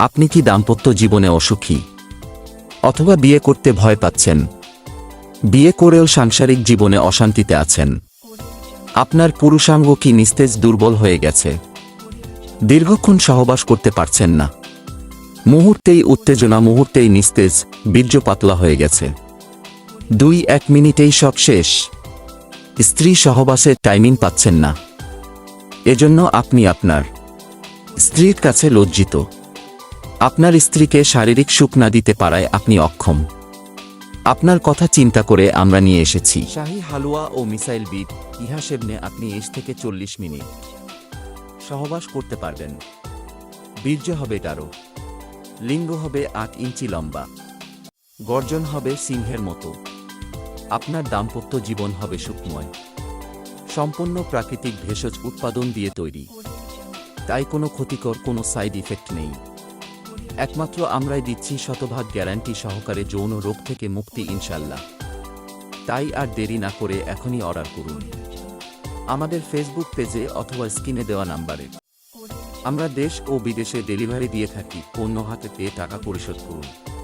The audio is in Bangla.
আপনি কি দাম্পত্য জীবনে অসুখী? অথবা বিয়ে করতে ভয় পাচ্ছেন? বিয়ে করেও সাংসারিক জীবনে অশান্তিতে আছেন। আপনার পুরুষাঙ্গ কি নিস্তেজ দুর্বল হয়ে গেছে? দীর্ঘক্ষণ সহবাস করতে পারছেন না। মুহূর্তেই উত্তেজনা, মুহূর্তেই নিস্তেজ, বীর্য পাতলা হয়ে গেছে। দুই এক মিনিটেই সব শেষ। স্ত্রী সহবাসের টাইমিং পাচ্ছেন না। এজন্য আপনি আপনার স্ত্রীর কাছে লজ্জিত। আপনার স্ত্রীকে শারীরিক সুখ না দিতে পারায় আপনি অক্ষম। আপনার কথা চিন্তা করে আমরা নিয়ে এসেছি। শাহী হালুয়া ও মিসাইল বিট, ইহা সেবনে আপনি এস থেকে চল্লিশ মিনিট। সহবাস করতে পারবেন। বীর্য হবে গাঢ় লিঙ্গ হবে আট ইঞ্চি লম্বা। গর্জন হবে সিংহের মতো। আপনার দাম্পত্য জীবন হবে সুখময়। সম্পূর্ণ প্রাকৃতিক ভেষজ উৎপাদন দিয়ে তৈরি। তাই কোনো ক্ষতিকর কোনো সাইড ইফেক্ট নেই। একমাত্র আমরাই দিচ্ছি শতভাগ গ্যারান্টি সহকারে যৌন রোগ থেকে মুক্তি ইনশাল্লাহ। তাই আর দেরি না করে এখনই অর্ডার করুন। আমাদের ফেসবুক পেজে অথবা স্ক্রিনে দেওয়া নাম্বারে। আমরা দেশ ও বিদেশে ডেলিভারি দিয়ে থাকি। পণ্য হাতে পেয়ে টাকা পরিশোধ করুন।